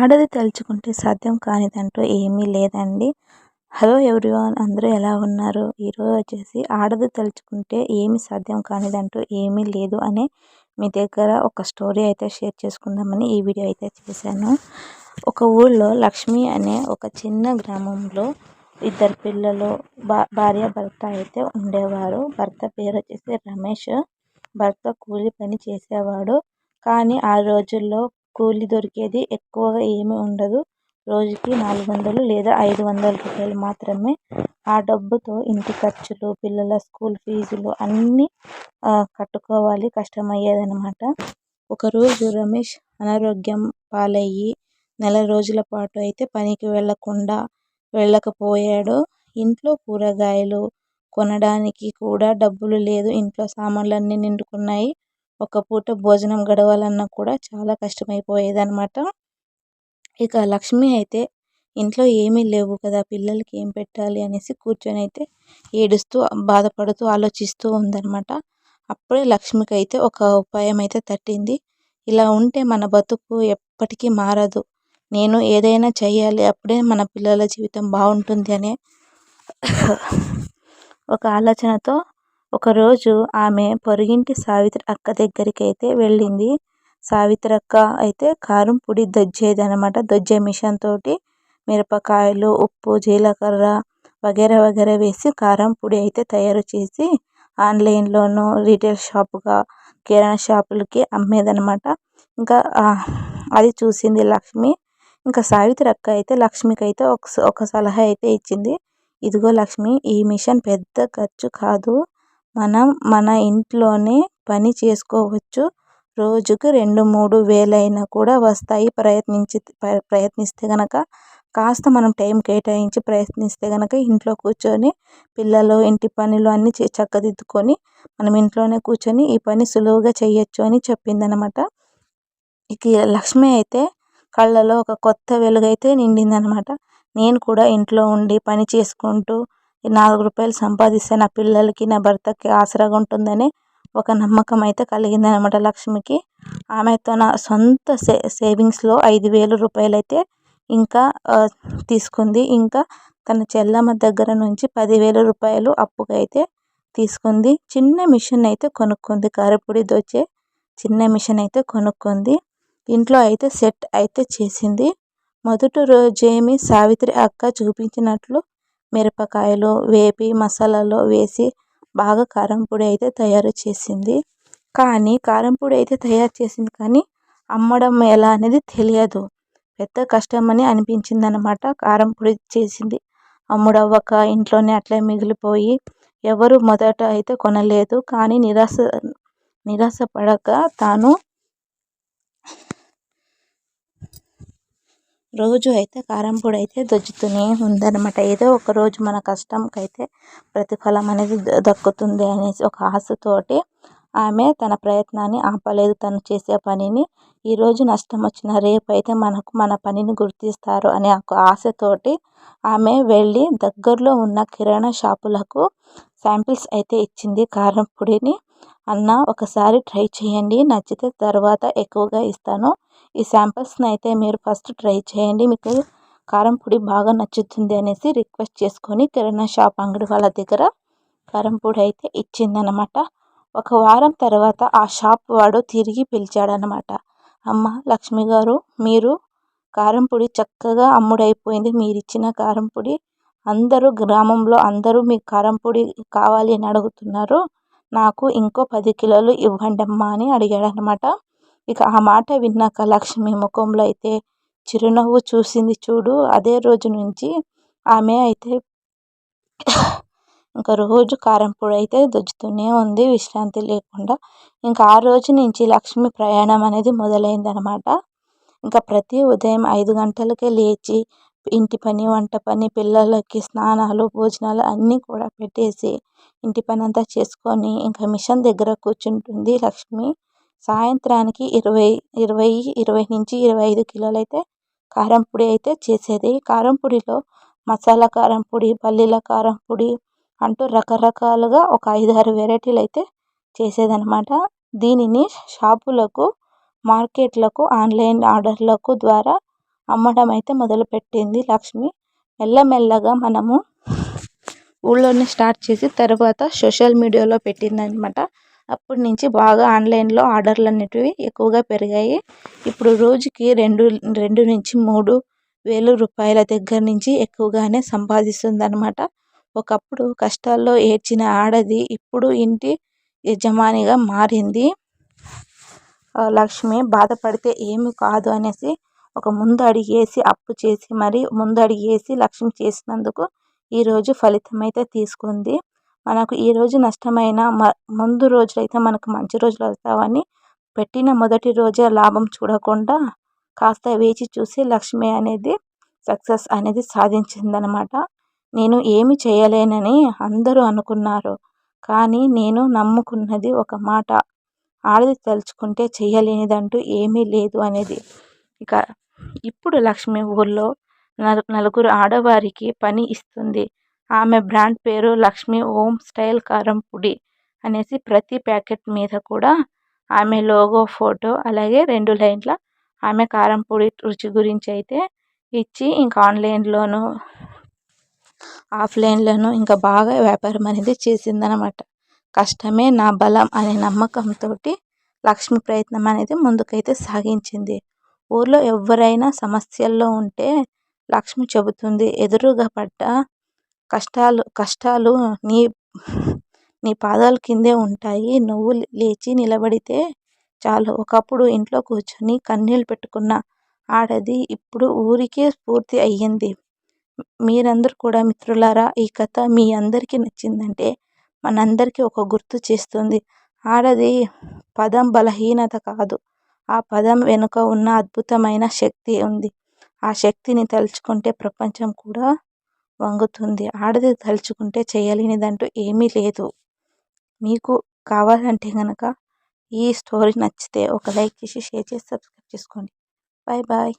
ఆడది తలుచుకుంటే సాధ్యం కానిదంటూ ఏమీ లేదండి. హలో ఎవ్రీవన్ అందరూ ఎలా ఉన్నారు? ఈరోజు వచ్చేసి ఆడది తలుచుకుంటే ఏమి సాధ్యం కానిదంటూ ఏమీ లేదు అనే మీ దగ్గర ఒక స్టోరీ అయితే షేర్ చేసుకుందామని ఈ వీడియో అయితే చేశాను. ఒక ఊళ్ళో లక్ష్మి అనే ఒక చిన్న గ్రామంలో ఇద్దరు పిల్లలు భా భార్య భర్త అయితే ఉండేవారు. భర్త పేరు వచ్చేసి రమేష్. భర్త కూలి పని చేసేవాడు. కానీ ఆ రోజుల్లో కూలి దొరికేది ఎక్కువగా ఏమీ ఉండదు. రోజుకి నాలుగు వందలు లేదా ఐదు వందల రూపాయలు మాత్రమే. ఆ డబ్బుతో ఇంటి ఖర్చులు పిల్లల స్కూల్ ఫీజులు అన్నీ కట్టుకోవాలి. కష్టమయ్యేదన్నమాట. ఒకరోజు రమేష్ అనారోగ్యం పాలయ్యి నెల రోజుల పాటు అయితే పనికి వెళ్ళకుండా వెళ్ళకపోయాడు. ఇంట్లో కూరగాయలు కొనడానికి కూడా డబ్బులు లేదు. ఇంట్లో సామాన్లన్నీ నిండుకున్నాయి. ఒక పూట భోజనం గడవాలన్నా కూడా చాలా కష్టమైపోయేదన్నమాట. ఇక లక్ష్మి అయితే ఇంట్లో ఏమీ లేవు కదా పిల్లలకి ఏం పెట్టాలి అనేసి కూర్చొని అయితే ఏడుస్తూ బాధపడుతూ ఆలోచిస్తూ ఉందన్నమాట. అప్పుడే లక్ష్మికి అయితే ఒక ఉపాయం అయితే తట్టింది. ఇలా ఉంటే మన బతుకు ఎప్పటికీ మారదు. నేను ఏదైనా చేయాలి అప్పుడే మన పిల్లల జీవితం బాగుంటుంది అనే ఒక ఆలోచనతో ఒకరోజు ఆమె పొరుగింటి సావిత్రి అక్క దగ్గరికి అయితే వెళ్ళింది. సావిత్రి అక్క అయితే కారం పొడి దొజ్జేది అనమాట దొజ్జే మిషన్ తోటి మిరపకాయలు ఉప్పు జీలకర్ర వగేర వగేర వేసి కారం పొడి అయితే తయారు చేసి ఆన్లైన్లోనూ రీటైల్ షాపుగా కిరాణా షాపులకి అమ్మేదనమాట ఇంకా అది చూసింది లక్ష్మి. ఇంకా సావిత్రి అక్క అయితే లక్ష్మికి అయితే ఒక ఒక సలహా అయితే ఇచ్చింది. ఇదిగో లక్ష్మి ఈ మిషన్ పెద్ద ఖర్చు కాదు. మనం మన ఇంట్లోనే పని చేసుకోవచ్చు. రోజుకు రెండు మూడు వేలైనా కూడా వస్తాయి. ప్రయత్నించి ప్రయత్నిస్తే కనుక కాస్త మనం టైం కేటాయించి ప్రయత్నిస్తే కనుక ఇంట్లో కూర్చొని పిల్లలు ఇంటి పనులు అన్నీ చక్కదిద్దుకొని మనం ఇంట్లోనే కూర్చొని ఈ పని సులువుగా చేయొచ్చు అని చెప్పిందనమాట. ఇక లక్ష్మి అయితే కళ్ళలో ఒక కొత్త వెలుగైతే నిండిందనమాట. నేను కూడా ఇంట్లో ఉండి పని చేసుకుంటూ నాలుగు రూపాయలు సంపాదిస్తే నా పిల్లలకి నా భర్తకి ఆసరాగా ఉంటుందని ఒక నమ్మకం అయితే కలిగింది అనమాట లక్ష్మికి. ఆమె తన సొంత సే సేవింగ్స్లో ఐదు వేల రూపాయలు అయితే ఇంకా తీసుకుంది. ఇంకా తన చెల్లమ్మ దగ్గర నుంచి పదివేల రూపాయలు అప్పుగా అయితే తీసుకుంది. చిన్న మిషన్ అయితే కొనుక్కుంది. కారపొడి దోచే చిన్న మిషన్ అయితే కొనుక్కుంది. ఇంట్లో అయితే సెట్ అయితే చేసింది. మొదటి రోజేమి సావిత్రి అక్క చూపించినట్లు మిరపకాయలు వేపి మసాలాలో వేసి బాగా కారం పొడి అయితే తయారు చేసింది. కానీ కారం పొడి అయితే తయారు చేసింది కానీ అమ్మడం ఎలా అనేది తెలియదు. పెద్ద కష్టమని అనిపించింది అనమాట కారం పొడి చేసింది. అమ్ముడవ్వక ఇంట్లోనే అట్లే మిగిలిపోయి ఎవరు మొదట అయితే కొనలేదు. కానీ నిరాశ నిరాశ పడక తాను రోజు అయితే కారం పొడి అయితే దొజ్జుతూనే ఉందన్నమాట. ఏదో ఒక రోజు మన కష్టంకైతే ప్రతిఫలం అనేది దక్కుతుంది అనేసి ఒక ఆశతోటి ఆమె తన ప్రయత్నాన్ని ఆపలేదు. తను చేసే పనిని ఈరోజు నష్టం వచ్చిన రేపు అయితే మనకు మన పనిని గుర్తిస్తారు అనే ఒక ఆశతోటి ఆమె వెళ్ళి దగ్గరలో ఉన్న కిరాణా షాపులకు శాంపిల్స్ అయితే ఇచ్చింది. కారం పొడిని అన్న ఒకసారి ట్రై చేయండి. నచ్చితే తర్వాత ఎక్కువగా ఇస్తాను. ఈ శాంపిల్స్ని అయితే మీరు ఫస్ట్ ట్రై చేయండి. మీకు కారం పొడి బాగా నచ్చుతుంది అనేసి రిక్వెస్ట్ చేసుకొని కిరాణా షాప్ అంగడి వాళ్ళ దగ్గర కారం పొడి అయితే ఇచ్చిందనమాట ఒక వారం తర్వాత ఆ షాప్ వాడు తిరిగి పిలిచాడనమాట అమ్మ లక్ష్మి గారు మీరు కారం పొడి చక్కగా అమ్ముడైపోయింది. మీరు ఇచ్చిన కారం పొడి అందరూ గ్రామంలో అందరూ మీకు కారం పొడి కావాలి అని అడుగుతున్నారు. నాకు ఇంకో పది కిలోలు ఇవ్వండి అమ్మా అని అడిగాడనమాట ఇక ఆ మాట విన్నాక లక్ష్మి ముఖంలో అయితే చిరునవ్వు చూసింది చూడు అదే రోజు నుంచి ఆమె అయితే ఇంకా రోజు కారం పొడి అయితే దొజ్జుతూనే ఉంది విశ్రాంతి లేకుండా. ఇంకా ఆ రోజు నుంచి లక్ష్మి ప్రయాణం అనేది మొదలైందనమాట ఇంకా ప్రతి ఉదయం ఐదు గంటలకే లేచి ఇంటి పని వంట పని పిల్లలకి స్నానాలు భోజనాలు అన్నీ కూడా పెట్టేసి ఇంటి పని అంతా చేసుకొని ఇంకా మిషన్ దగ్గర కూర్చుంటుంది లక్ష్మి. సాయంత్రానికి ఇరవై ఇరవై ఇరవై నుంచి ఇరవై ఐదు కిలోలు అయితే కారం పొడి అయితే చేసేది. కారం పొడిలో మసాలా కారం పొడి పల్లీల కారం పొడి అంటూ రకరకాలుగా ఒక ఐదు ఆరు వెరైటీలు అయితే చేసేదనమాట దీనిని షాపులకు మార్కెట్లకు ఆన్లైన్ ఆర్డర్లకు ద్వారా అమ్మడం అయితే మొదలుపెట్టింది లక్ష్మి. మెల్లమెల్లగా మనము ఊళ్ళోనే స్టార్ట్ చేసి తర్వాత సోషల్ మీడియాలో పెట్టిందనమాట అప్పటి నుంచి బాగా ఆన్లైన్లో ఆర్డర్లు అనేటివి ఎక్కువగా పెరిగాయి. ఇప్పుడు రోజుకి రెండు రెండు నుంచి మూడు వేలు రూపాయల దగ్గర నుంచి ఎక్కువగానే సంపాదిస్తుంది అనమాట ఒకప్పుడు కష్టాల్లో ఏడ్చిన ఆడది ఇప్పుడు ఇంటి యజమానిగా మారింది. లక్ష్మి బాధపడితే ఏమి కాదు అనేసి ఒక ముందు అడిగేసి అప్పు చేసి మరి ముందు అడిగేసి లక్ష్మి చేసినందుకు ఈరోజు ఫలితం అయితే తీసుకుంది. మనకు ఈ రోజు నష్టమైన ముందు రోజులైతే మనకు మంచి రోజులు వస్తావని పెట్టిన మొదటి రోజే లాభం చూడకుండా కాస్త వేచి చూసి లక్ష్మి అనేది సక్సెస్ అనేది సాధించిందనమాట. నేను ఏమి చేయలేనని అందరూ అనుకున్నారు. కానీ నేను నమ్ముకున్నది ఒక మాట. ఆడది తలుచుకుంటే చేయలేనిదంటూ ఏమీ లేదు అనేది. ఇక ఇప్పుడు లక్ష్మి ఊళ్ళో నలుగురు ఆడవారికి పని ఇస్తుంది. ఆమె బ్రాండ్ పేరు లక్ష్మి ఓం స్టైల్ కారం పొడి అనేసి ప్రతి ప్యాకెట్ మీద కూడా ఆమె లోగో ఫోటో అలాగే రెండు లైన్ల ఆమె కారం పొడి రుచి గురించి అయితే ఇచ్చి ఇంకా ఆన్లైన్లోను ఆఫ్లైన్లోను ఇంకా బాగా వ్యాపారం అనేది చేసిందనమాట కష్టమే నా బలం అనే నమ్మకంతో లక్ష్మి ప్రయత్నం అనేది ముందుకైతే సాగించింది. ఊర్లో ఎవరైనా సమస్యల్లో ఉంటే లక్ష్మి చెబుతుంది ఎదురుగా పడ్డ కష్టాలు కష్టాలు నీ నీ పాదాల కిందే ఉంటాయి. నువ్వు లేచి నిలబడితే చాలు. ఒకప్పుడు ఇంట్లో కూర్చొని కన్నీళ్ళు పెట్టుకున్న ఆడది ఇప్పుడు ఊరికే స్ఫూర్తి అయ్యింది. మీరందరూ కూడా మిత్రులారా ఈ కథ మీ అందరికీ నచ్చిందంటే మనందరికీ ఒక గుర్తు చేస్తుంది. ఆడది పదం బలహీనత కాదు. ఆ పదం వెనుక ఉన్న అద్భుతమైన శక్తి ఉంది. ఆ శక్తిని తలుచుకుంటే ప్రపంచం కూడా వంగుతుంది. ఆడది తలుచుకుంటే చేయలేనిదంటూ ఏమీ లేదు. మీకు కావాలంటే కనుక ఈ స్టోరీ నచ్చితే ఒక లైక్ చేసి షేర్ చేసి సబ్స్క్రైబ్ చేసుకోండి. Bye bye.